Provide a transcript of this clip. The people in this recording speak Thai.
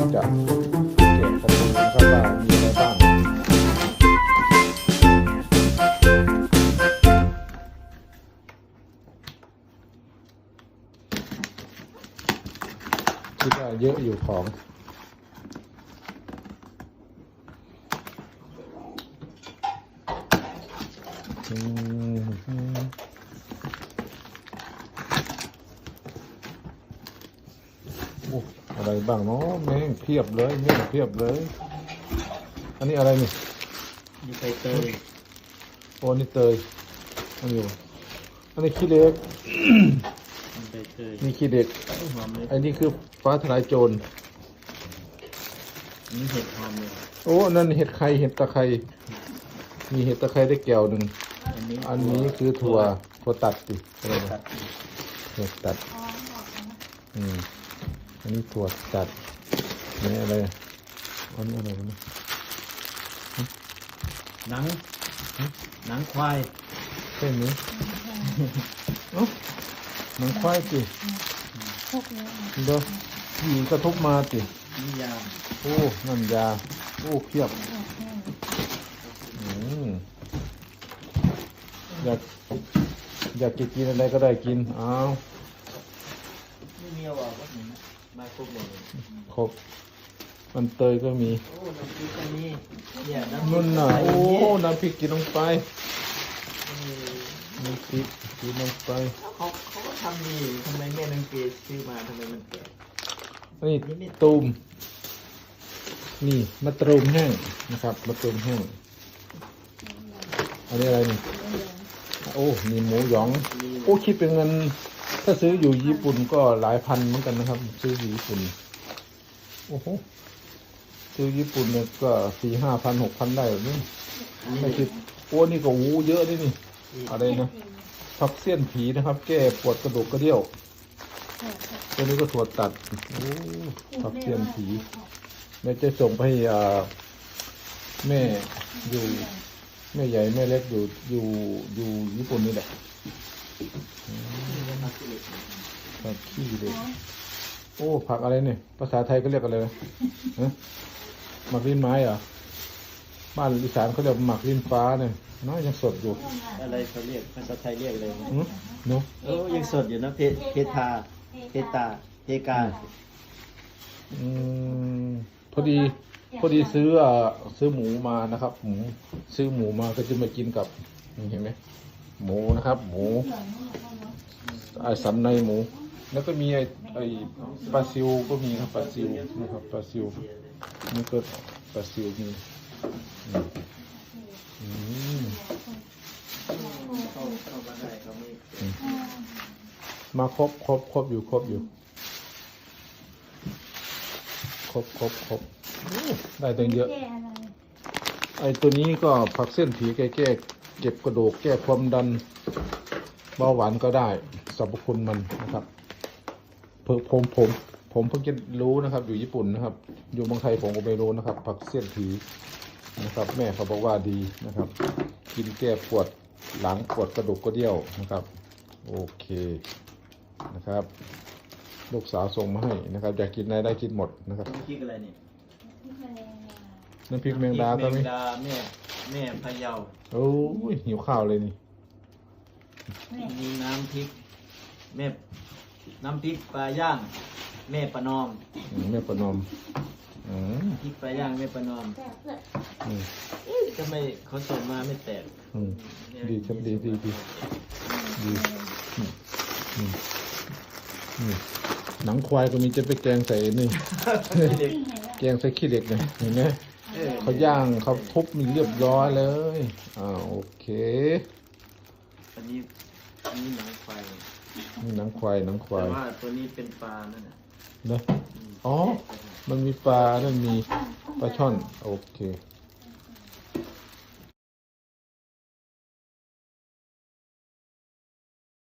จะเก็บข้อมูลนะครับว่ามีอะบ้างคิดว่าเยอะอยู่ของโอ้ อะไรบ้างเนาะแม่งเพียบเลยแม่งเพียบเลย อันนี้อะไรนี่มีใบเตยโอ้นี่เตยอันนี้วะอันนี้ขี้เหล็กมีใบเตยนี่ขี้เด็กหอมเลยอันนี้คือฟ้าทลายโจรอันนี้เห็ดหอมเลยโอ้นั่นเห็ดไข่เห็ดตะไคร้มีเห็ดตะไคร้ได้แก้วหนึ่งอันนี้อันนี้คือถั่วถั่วตัดสิอะไรตันะดถั่วตัดอืมอั นนี้ถั่วตัดนี่อะไรอันนี้อะไรวะเนี่ยหนัง หนังควายใช่ไหมเอ้าหนังควายสิพกเลยอะเดี๋ยวหยีกระทบมาสินิยามโอ้น้ำยาโอ้เพียบออกให้อืมอยากอยากจะกินอะไรก็ได้กินอ้าวไม่มีเอาออกก็หนึ่ง มาครบเลยครบมันเตยก็มีโอ้น้ำพริกอันนี้เนี่ยน้ำพรินุ่กนน่ะไทยโอ้เนี่ยน้ำพริกกินลงไปเออน้ำพริกกินลงไปเขาเขาก็ทำดีทำไมแม่นังเกดซื้อมาทำไมมันแก่นี่ตูมนี่มะตูมแห้งนะครับมะตูมแห้งอันนี้อะไรนี่โอ้มีหมูหยองมีโอ้คิดเป็นเงิน ถ้าซื้ออยู่ญี่ปุ่นก็หลายพันเหมือนกันนะครับ ซื้ออยู่ญี่ปุ่นโอ้โหซื้อญี่ปุ่นเนี่ยก็สี่ห้าพันหกพันได้แบบนี้อันนี้ไม่คิดโอ้นี่ก็วูเยอะด้วยนี่อะไรนะผักเสี้ยนผีนะครับ แก้ปวดกระดูกกระเดี่ยวตัวนี้ก็ถั่วตัดโอ้ผักเสี้ยนผีแม่จะส่งไปให้อ่าแม่อยู่แม่ใหญ่แม่เล็กอยู่อยู่อยู่ญี่ปุ่นนี่แหละ ผักขี้เลยโอ้ผักอะไรเนี่ยภาษาไทยก็เรียกอะไรนะฮะหมักลิ้นไม้เหรอบ้านอีสานเขาเรียกหมักลิ้นฟ้าเนี่ยน้อยยังสดอยู่ อะไรเขาเรียกภาษาไทยเรียกอะไรนะอืมเนาะโอ้ยังสดอยู่นะเพเพทาเพตาเพกาอืมพอดีพอดีซื้ออ่าซื้อหมูมานะครับ หมู ซื้อหมูมาก็จะมากินกับนี่เห็นไหม หมูนะครับ หมูไอ้สันในหมู แล้วก็มีไอ้ไอ้ปลาซิวก็มีครับปลาซิวนะครับปลาซิวนี่ก็ปลาซิวมีอืมอืมเข้าเข้ามาได้เขาไม่มาครบครบครบอยู่ครบอยู่ ครบครบครบโอ้ได้ตั้งเยอะแก้อะไรไอ้ตัวนี้ก็ผักเส้นผีแก้แก้ เก็บกระดูกแก้ความดันเบาหวานก็ได้สรรพคุณมันนะครับเพิ่งผมผมผมเพิ่งจะรู้นะครับ อยู่ญี่ปุ่นนะครับ อยู่เมืองไทยผมก็ไม่รู้นะครับ ผักเสี้ยนผีนะครับ แม่เขาบอกว่าดีนะครับ กินแก้ปวดหลังปวดกระดูกกระเดี่ยวนะครับ โอเคนะครับ ลูกสาวส่งมาให้นะครับอยากกินอะไรได้กินหมดนะครับน้ำพริกอะไรเนี่ย น้ำพริกแมงดาก็แมมีงดาแม่แม่พะเยาโอ้ยหิวข้าวเลยนี่แม่มีน้ำพริกแม่น้ำพริกปลาย่าง แม่ประนอมอืมแม่ประนอมอืมพริกปลาย่างแม่ประนอมแก้เพื่ออืมเอ๊ะทำไมเขาส่งมาไม่แตกอืมดีครับดีดีดีดีอืมอืมอืมหนังควายก็มีจะไปแกงใส่นี่เด็กที่ไหนล่ะแกงใส่ขี้เหล็กเนี่ยเห็นไหม เออเขาย่างเขาทุบมีเรียบร้อยเลยอ่าโอเค อันนี้อันนี้หนังควายนี่หนังควายหนังควาแต่ยว่าตัวนี้เป็นปลานั่นน่ะนะมอ๋อ มันมีปลานั่นมีปลาช่อน โอเค